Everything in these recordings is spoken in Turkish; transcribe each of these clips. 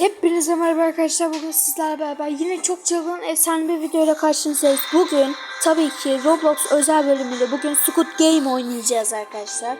Hepinize merhaba arkadaşlar. Bugün sizlerle beraber yine çok çılgın efsane bir videoyla karşınızdayız. Bugün tabii ki Roblox özel bölümünde bugün Squid Game oynayacağız arkadaşlar.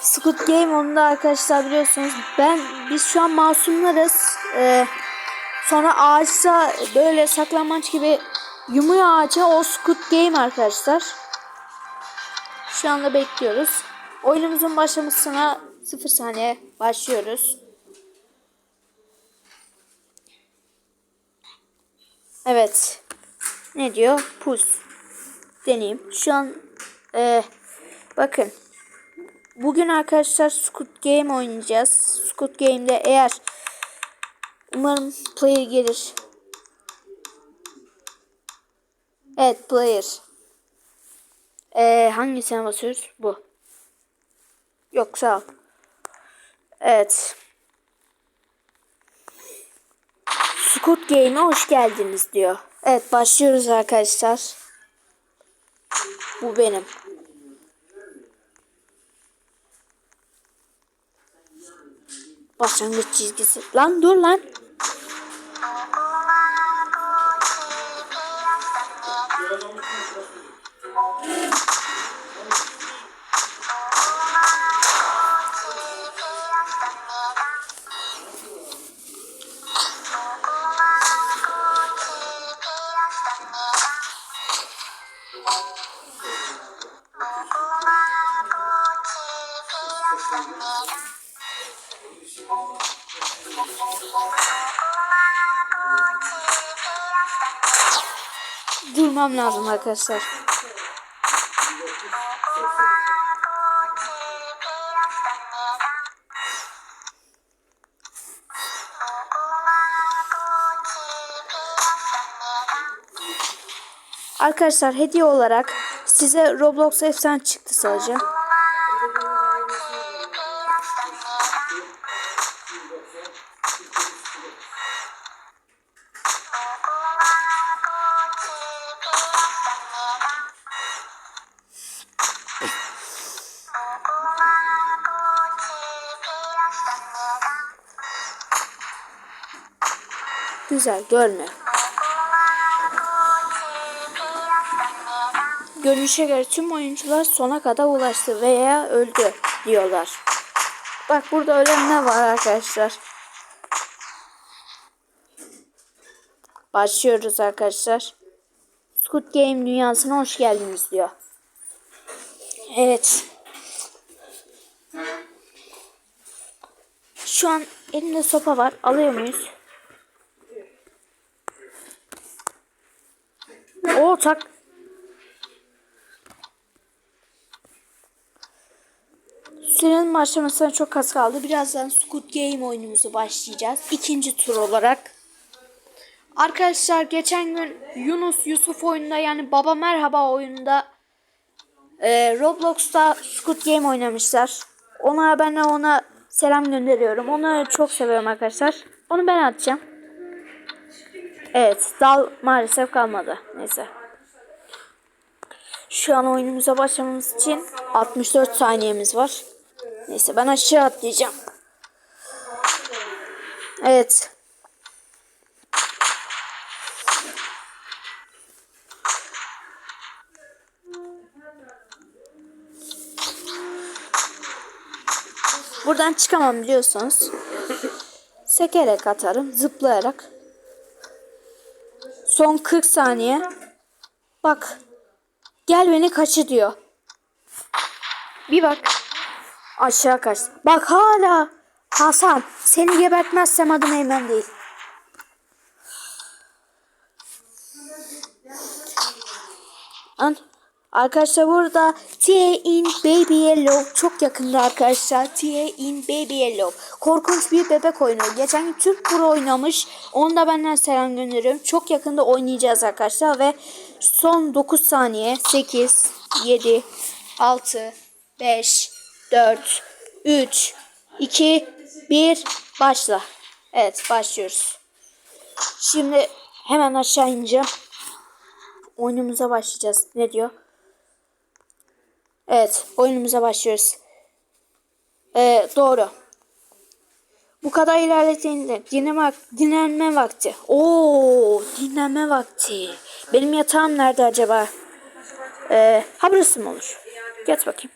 Squid Game oyununda arkadaşlar biliyorsunuz ben biz şu an masumlarız. Ee, sonra ağaçta böyle saklanmaç gibi yumuyor ağaca o Squid Game arkadaşlar. Şu anda bekliyoruz. Oyunumuzun başlamasına 0 saniye başlıyoruz. Evet. Ne diyor? Pus. Deneyeyim. Şu an e, bakın. Bugün arkadaşlar Squid Game oynayacağız. Squid Game'de eğer umarım player gelir. Evet player. E, hangisine basıyoruz? Bu. Yok sağ ol. Evet. Squid Game'e hoş geldiniz diyor. Evet başlıyoruz arkadaşlar. Bu benim. Başlangıç çizgisi. Lan dur lan. Durmam lazım arkadaşlar. Arkadaşlar hediye olarak size Roblox efsane çıktı sadece. Güzel görme. Görünüşe göre tüm oyuncular sona kadar ulaştı veya öldü diyorlar. Bak burada ölen ne var arkadaşlar. Başlıyoruz arkadaşlar. Squid Game dünyasına hoş geldiniz diyor. Evet. Şu an elimde sopa var. Alıyor muyuz? O tak. Sürenin başlamasına çok az kaldı. Birazdan Squid Game oyunumuzu başlayacağız. İkinci tur olarak. Arkadaşlar geçen gün Yunus Yusuf oyununda yani Baba Merhaba oyununda e, Roblox'ta Squid Game oynamışlar. Ona ben de ona selam gönderiyorum. Onu çok seviyorum arkadaşlar. Onu ben atacağım. Evet dal maalesef kalmadı. Neyse. Şu an oyunumuza başlamamız için 64 saniyemiz var. Neyse ben aşağı atlayacağım. Evet. Buradan çıkamam biliyorsunuz. Sekerek atarım, zıplayarak. Son 40 saniye. Bak. Gel beni kaçı diyor. Bir bak. Aşağı kaç. Bak hala. Hasan seni gebertmezsem adım Eymen değil. An Arkadaşlar burada Tia in Baby Yellow çok yakında arkadaşlar. Tia in Baby Yellow. Korkunç bir bebek oyunu. Geçen gün Türk Pro oynamış. Onu da benden selam gönderiyorum. Çok yakında oynayacağız arkadaşlar ve son 9 saniye 8 7 6 5 4 3 2 1 başla. Evet başlıyoruz. Şimdi hemen aşağı ineceğim. Oyunumuza başlayacağız. Ne diyor? Evet, oyunumuza başlıyoruz. Ee, doğru. Bu kadar ilerlediğinde dinlenme, dinlenme vakti. Oo, dinlenme vakti. Benim yatağım nerede acaba? Ee, ha burası mı olur? Yat bakayım.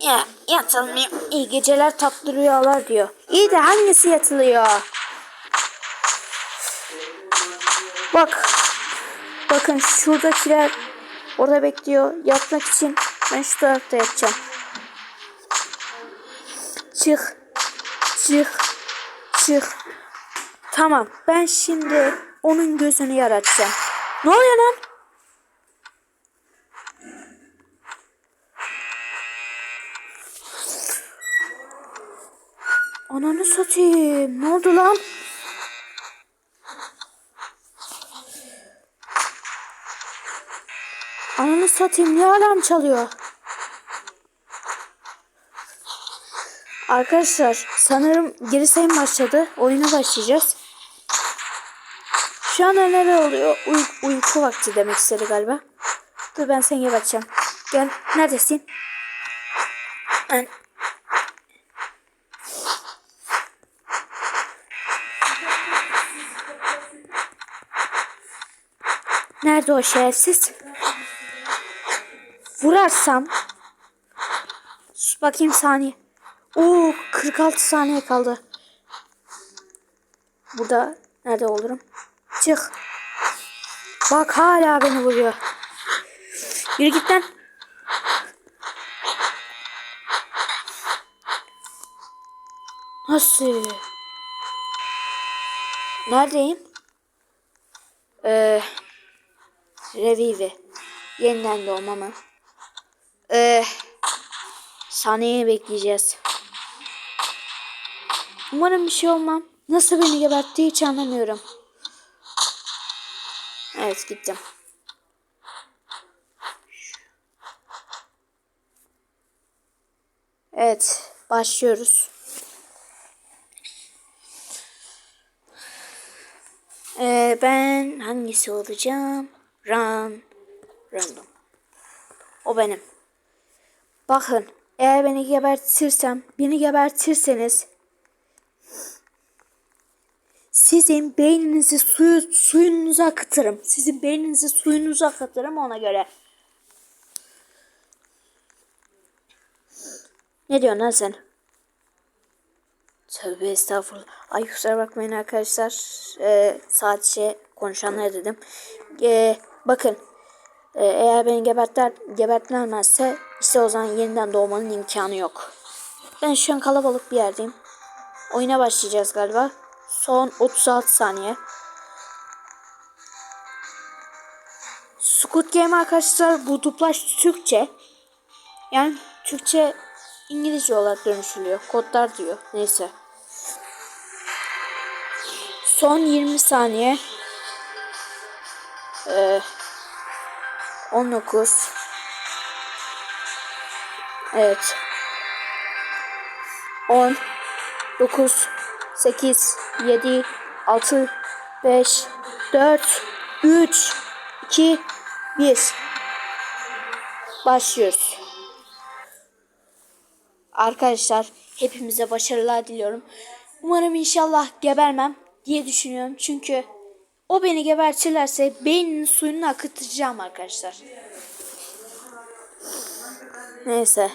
Ya yatılmıyor. İyi geceler tatlı rüyalar diyor. İyi de hangisi yatılıyor? Bak. Bakın şuradakiler orada bekliyor. Yatmak için ben şu tarafta yatacağım. Çık. Çık. Çık. Tamam. Ben şimdi onun gözünü yaratacağım. Ne oluyor lan? Ananı satayım. Ne oldu lan? Ananı satayım. Niye alarm çalıyor? Arkadaşlar sanırım geri sayım başladı. Oyuna başlayacağız. Şu an neler oluyor? Uy uyku vakti demek istedi galiba. Dur ben seni bakacağım. Gel. Neredesin? Ben... Nerede o şerefsiz? Vurarsam bakayım saniye. Oo 46 saniye kaldı. Burada nerede olurum? Çık. Bak hala beni vuruyor. Yürü git lan. Nasıl? Neredeyim? Ee, Revive. Yeniden doğma mı? Ee, saniyeyi bekleyeceğiz. Umarım bir şey olmam. Nasıl beni gebertti hiç anlamıyorum. Evet gittim. Evet başlıyoruz. Ee, ben hangisi olacağım? Run. Random. O benim. Bakın eğer beni gebertirsem, beni gebertirseniz sizin beyninizi suyu, suyunuza akıtırım. Sizin beyninizi suyunuza akıtırım ona göre. Ne diyorsun lan sen? Tövbe estağfurullah. Ay kusura bakmayın arkadaşlar. Ee, sadece konuşanlar dedim. Ee, bakın. Ee, eğer beni gebertler, gebertmezse işte o zaman yeniden doğmanın imkanı yok. Ben şu an kalabalık bir yerdeyim. Oyuna başlayacağız galiba. Son 36 saniye. Squid Game arkadaşlar bu duplaş Türkçe. Yani Türkçe İngilizce olarak dönüşülüyor. Kodlar diyor. Neyse. Son 20 saniye. Ee, 19 Evet. 10 9 8 7 6 5 4 3 2 1 Başlıyoruz. Arkadaşlar hepimize başarılar diliyorum. Umarım inşallah gebermem diye düşünüyorum. Çünkü o beni gebertirlerse beyninin suyunu akıtacağım arkadaşlar. Neyse.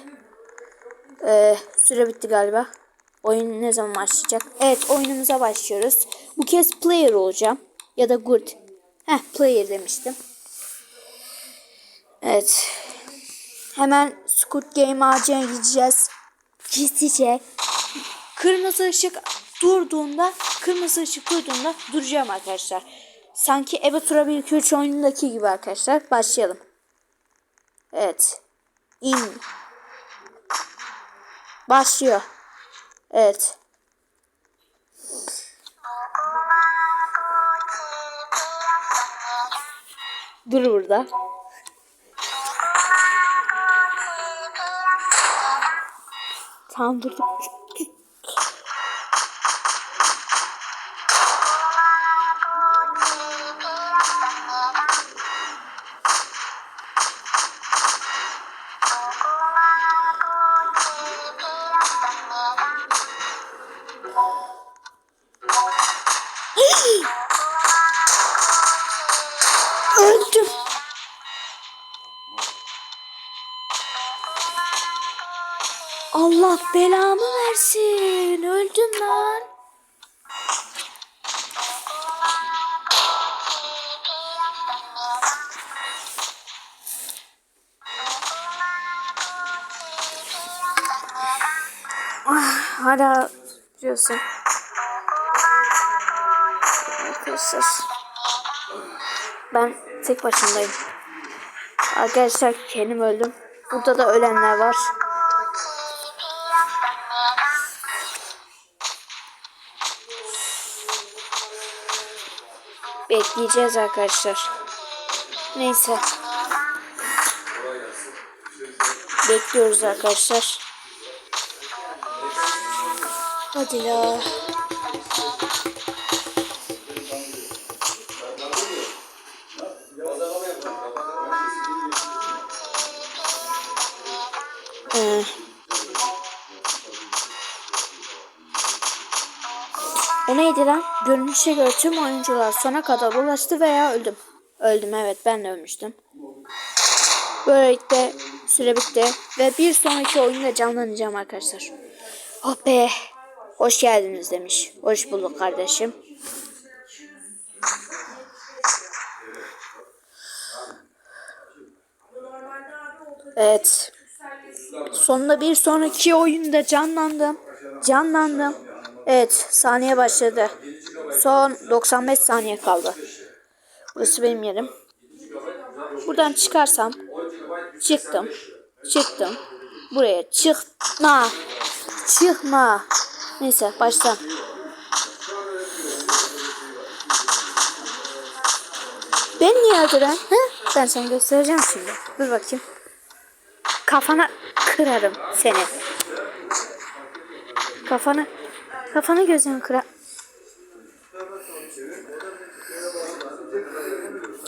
Ee, süre bitti galiba. Oyun ne zaman başlayacak? Evet oyunumuza başlıyoruz. Bu kez player olacağım. Ya da good. Heh player demiştim. Evet. Hemen Squid Game ağacına gideceğiz. Gizlice. Kırmızı ışık durduğunda, kırmızı ışık durduğunda duracağım arkadaşlar. Sanki Ebe Tura 1 2 3 oyunundaki gibi arkadaşlar. Başlayalım. Evet. İn. Başlıyor. Evet. Dur burada. Tamam durdum. Allah belamı versin. Öldüm lan. Ah, hala diyorsun. Arkadaşlar. Ben tek başındayım. Arkadaşlar kendim öldüm. Burada da ölenler var. Bekleyeceğiz arkadaşlar. Neyse. Bekliyoruz arkadaşlar. Hadi la. Ee, o neydi? Görünüşe göre tüm oyuncular sona kadar ulaştı veya öldüm. Öldüm evet ben de ölmüştüm. Böylelikle süre bitti ve bir sonraki oyunda canlanacağım arkadaşlar. Oh be. Hoş geldiniz demiş. Hoş bulduk kardeşim. Evet. Sonunda bir sonraki oyunda canlandım. Canlandım. Evet saniye başladı. Son 95 saniye kaldı. Burası benim yerim. Buradan çıkarsam çıktım. Çıktım. Buraya çıkma. Çıkma. Neyse baştan. Ben niye öldüren? He? Ben sana göstereceğim şimdi. Dur bakayım. Kafana kırarım seni. Kafanı kafanı gözünü kırar.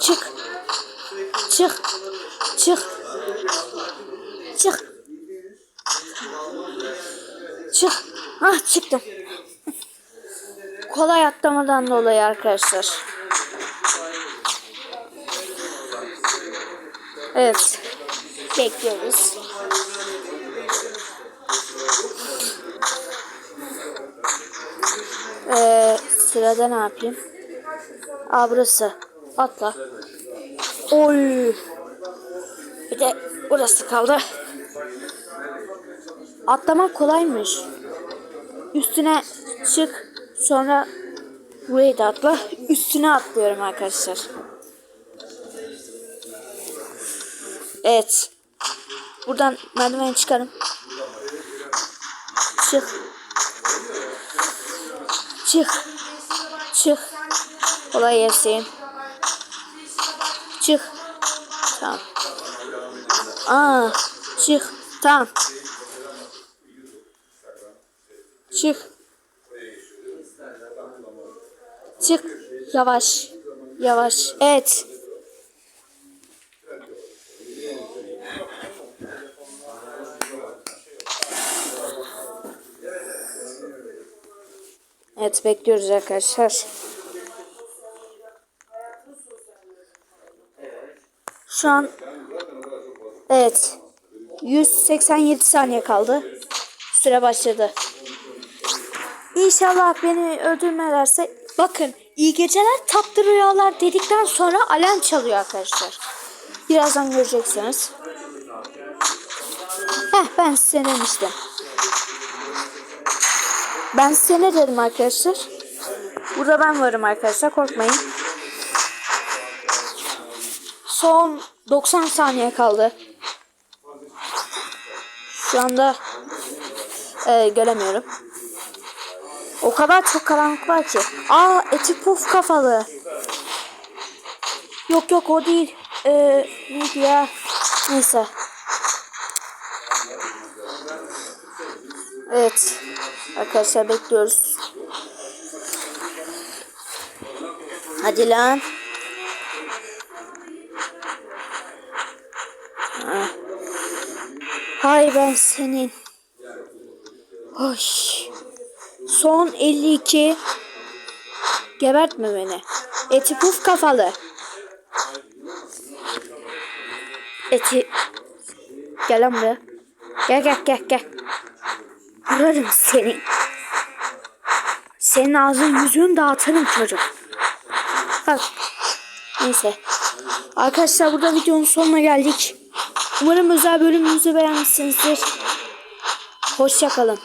Çık. Çık. Çık. Çık. Çık. Ah çıktım. Kolay atlamadan dolayı arkadaşlar. Evet. Bekliyoruz. Ee, sırada ne yapayım? Aa burası. Atla. Oy. Bir de burası kaldı. Atlamak kolaymış. Üstüne çık. Sonra burayı da atla. Üstüne atlıyorum arkadaşlar. Evet. Buradan merdiven çıkarım. Çık. Çık. Çık. Kolay gelsin. Çık. Tamam. Aa, çık. Tamam. Çık. Çık. Yavaş. Yavaş. Evet. Evet bekliyoruz arkadaşlar. Şu an evet 187 saniye kaldı. Süre başladı. İnşallah beni öldürmezlerse bakın iyi geceler tatlı rüyalar dedikten sonra alarm çalıyor arkadaşlar. Birazdan göreceksiniz. Heh ben size demiştim. Ben size ne dedim arkadaşlar? Burada ben varım arkadaşlar korkmayın. Son 90 saniye kaldı. Şu anda e, göremiyorum. O kadar çok karanlık var ki. Aa eti puf kafalı. Yok yok o değil. Ee, neydi ya? Neyse. Evet. Arkadaşlar bekliyoruz. Hadi lan. Ha. Hay ben senin. Hoş. Son 52 Gebertme beni. Eti puf kafalı. Eti. Gel lan. Gel gel gel gel. Vurarım seni. Senin ağzın yüzünü dağıtırım çocuk. Bak. Neyse. Arkadaşlar burada videonun sonuna geldik. Umarım özel bölümümüzü beğenmişsinizdir. Hoşçakalın.